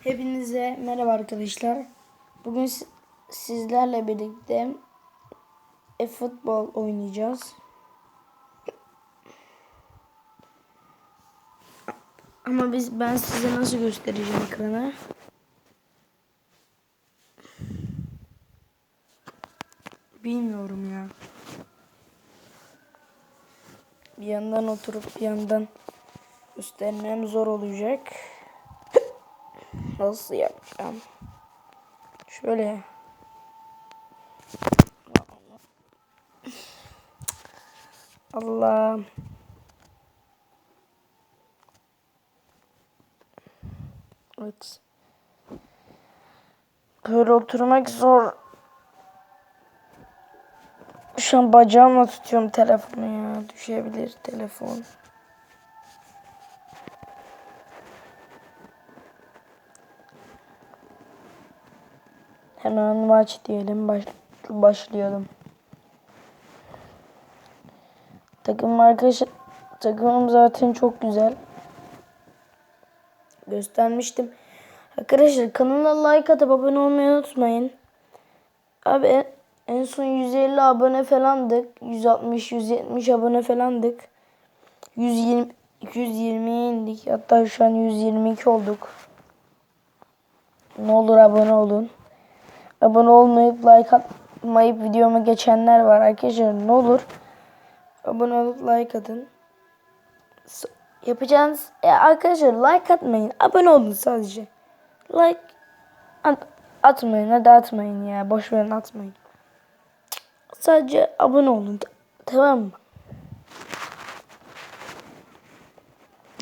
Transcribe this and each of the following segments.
Hepinize merhaba arkadaşlar. Bugün si- sizlerle birlikte e-futbol oynayacağız. Ama biz ben size nasıl göstereceğim ekranı? Bilmiyorum ya. Bir yandan oturup bir yandan göstermem zor olacak. Nasıl yapacağım? Şöyle. Allah. Evet. Böyle oturmak zor. Şu an bacağımla tutuyorum telefonu ya. Düşebilir telefon. Hemen maç diyelim. Baş, başlayalım. Takım arkadaş takımım zaten çok güzel. Göstermiştim. Arkadaşlar kanala like atıp abone olmayı unutmayın. Abi en, son 150 abone falandık. 160 170 abone falandık. 120 220'ye indik. Hatta şu an 122 olduk. Ne olur abone olun. Abone olmayıp like atmayıp videoma geçenler var arkadaşlar. Ne olur abone olup like atın. Yapacağınız e, arkadaşlar like atmayın. Abone olun sadece. Like at, atmayın hadi atmayın ya. Boş verin atmayın. Sadece abone olun. Tamam mı?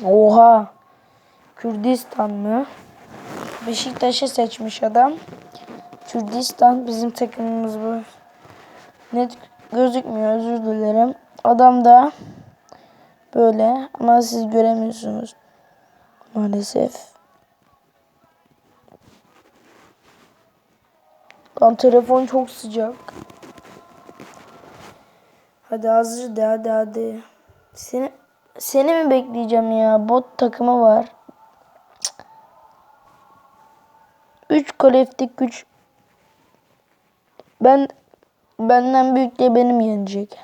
Oha. Kürdistan mı? Beşiktaş'ı seçmiş adam. Kürdistan bizim takımımız bu. Net gözükmüyor özür dilerim. Adam da böyle ama siz göremiyorsunuz. Maalesef. Lan telefon çok sıcak. Hadi hazır de hadi hadi. Seni seni mi bekleyeceğim ya? Bot takımı var. 3 kolektif güç ben benden büyük de benim yenecek.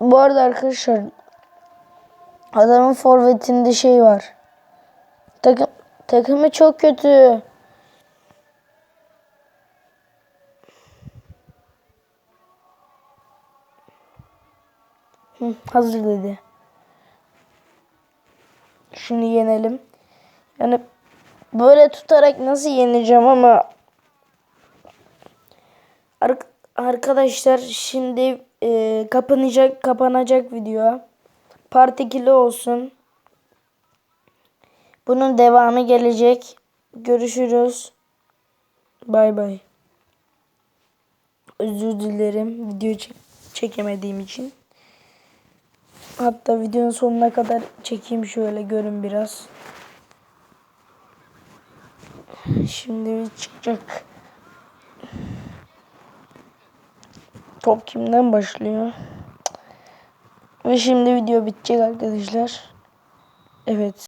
Bu arada arkadaşlar adamın forvetinde şey var. Takım takımı çok kötü. Hazır dedi. Şunu yenelim. Yani böyle tutarak nasıl yeneceğim ama arkadaşlar şimdi e, kapanacak kapanacak video. Part 2'li olsun. Bunun devamı gelecek. Görüşürüz. Bay bay. Özür dilerim video çek- çekemediğim için. Hatta videonun sonuna kadar çekeyim şöyle görün biraz. Şimdi çıkacak. Top kimden başlıyor? Ve şimdi video bitecek arkadaşlar. Evet.